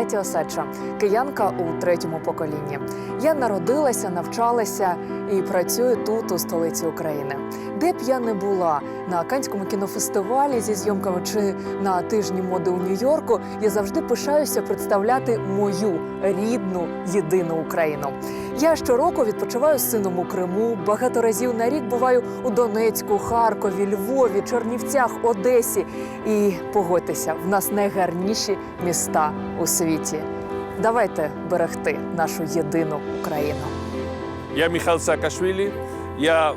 Кеті Осадча, киянка у третьому поколінні. Я народилася, навчалася і працюю тут, у столиці України. Де б я не була на Канському кінофестивалі зі зйомками чи на тижні моди у Нью-Йорку, я завжди пишаюся представляти мою рідну єдину Україну. Я щороку відпочиваю з сином у Криму. Багато разів на рік буваю у Донецьку, Харкові, Львові, Чернівцях, Одесі. І погодьтеся, в нас найгарніші міста у світі. Давайте берегти нашу єдину Україну. Я Михайло Саакашвілі. Я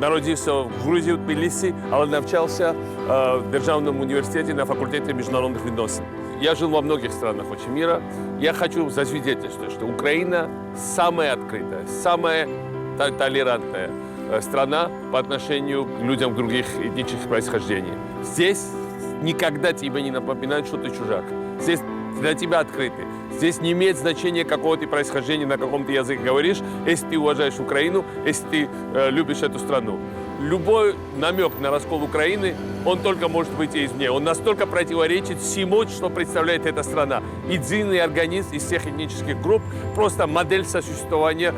народився в Грузії, в Тбілісі, але навчався е, в Державному університеті на факультеті міжнародних відносин. Я жил во многих странах очень мира. Я хочу засвидетельствовать, что Украина самая открытая, самая то- толерантная э, страна по отношению к людям других этнических происхождений. Здесь никогда тебе не напоминают, что ты чужак. Здесь для тебя открыты. Здесь не имеет значения, какого ты происхождения, на каком ты языке говоришь, если ты уважаешь Украину, если ты э, любишь эту страну. Любой намек на раскол Украины, он только может выйти извне. Он настолько противоречит всему, что представляет эта страна. Единый организм из всех этнических групп, просто модель сосуществования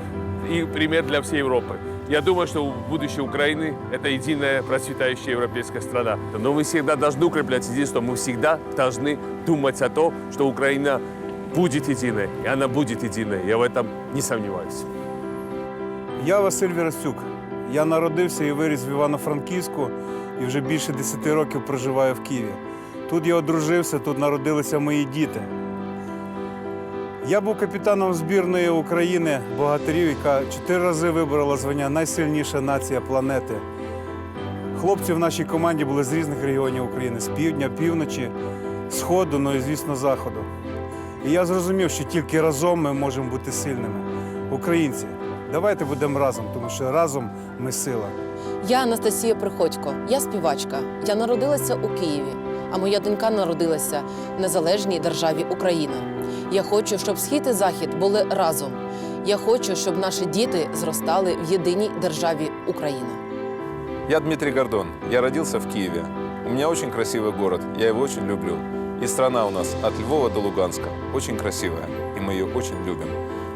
и пример для всей Европы. Я думаю, что будущее Украины – это единая процветающая европейская страна. Но мы всегда должны укреплять единство, мы всегда должны думать о том, что Украина будет единой, и она будет единой. Я в этом не сомневаюсь. Я Василь Вірастюк. Я народився і виріс в Івано-Франківську і вже більше 10 років проживаю в Києві. Тут я одружився, тут народилися мої діти. Я був капітаном збірної України богатирів, яка чотири рази виборола звання найсильніша нація планети. Хлопці в нашій команді були з різних регіонів України з півдня, півночі, сходу, ну і звісно, заходу. І я зрозумів, що тільки разом ми можемо бути сильними. Українці, давайте будемо разом, тому що разом ми сила. Я Анастасія Приходько, я співачка. Я народилася у Києві, а моя донька народилася в незалежній державі Україна. Я хочу, щоб схід і захід були разом. Я хочу, щоб наші діти зростали в єдиній державі Україна. Я Дмитрий Гордон. Я родился в Киеве. У меня очень красивый город, я его очень люблю. И страна у нас от Львова до Луганска очень красивая, и мы ее очень любим.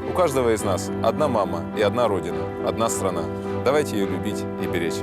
У каждого из нас одна мама и одна родина, одна страна. Давайте ее любить и беречь.